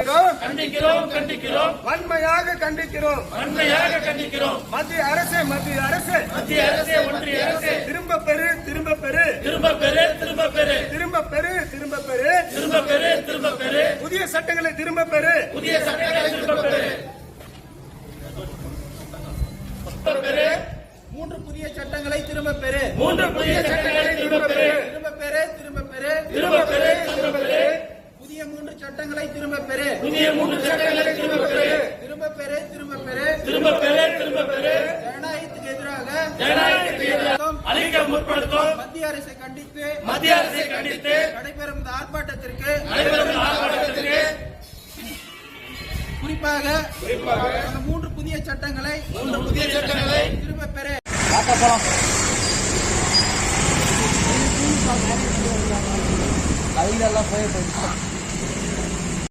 கண்டிக்கிறோம் கண்டிக்கிறோம் கண்டிக்கிறோம் வன்மையாக கண்டிக்கிறோம் வன்மையாக கண்டிக்கிறோம் மத்திய அரசு மத்திய அரசு மத்திய அரசே ஒன்றிய அரசே திரும்ப பெறு திரும்ப பெறு திரும்ப பெறு திரும்ப பெறு திரும்ப பெறு திரும்ப பெறு திரும்ப பெறு திரும்ப பெறு புதிய சட்டங்களை திரும்ப பெறு புதிய சட்டங்களை திரும்ப பெறு மூன்று புதிய சட்டங்களை திரும்ப பெறு மூன்று புதிய சட்டங்களை திரும்ப பெறு திரும்ப பெறு திரும்ப பெறு திரும்ப பெறு திரும்ப பெறு புதிய மூன்று சட்டங்களை திரும்ப பெறு. புதிய மூன்று சட்டங்களை திரும்ப பெறு. திரும்ப பெறு திரும்ப பெறு. திரும்ப பெறு திரும்ப பெறு. ஜனநாயகத்துக்கு எதிராக ஜனநாயகத்துக்கு எதிராக அழிக்க முற்படுத்தும். மத்திய அரசை கண்டித்து மத்திய அரசை கண்டித்து நடைபெறும் இந்த ஆர்ப்பாட்டத்திற்கு நடைபெறும் ஆர்ப்பாட்டத்திற்கு குறிப்பாக அந்த மூன்று புதிய சட்டங்களை மூன்று புதிய சட்டங்களை திரும்ப பெறு. கையிலெல்லாம் போய் போயிடுச்சு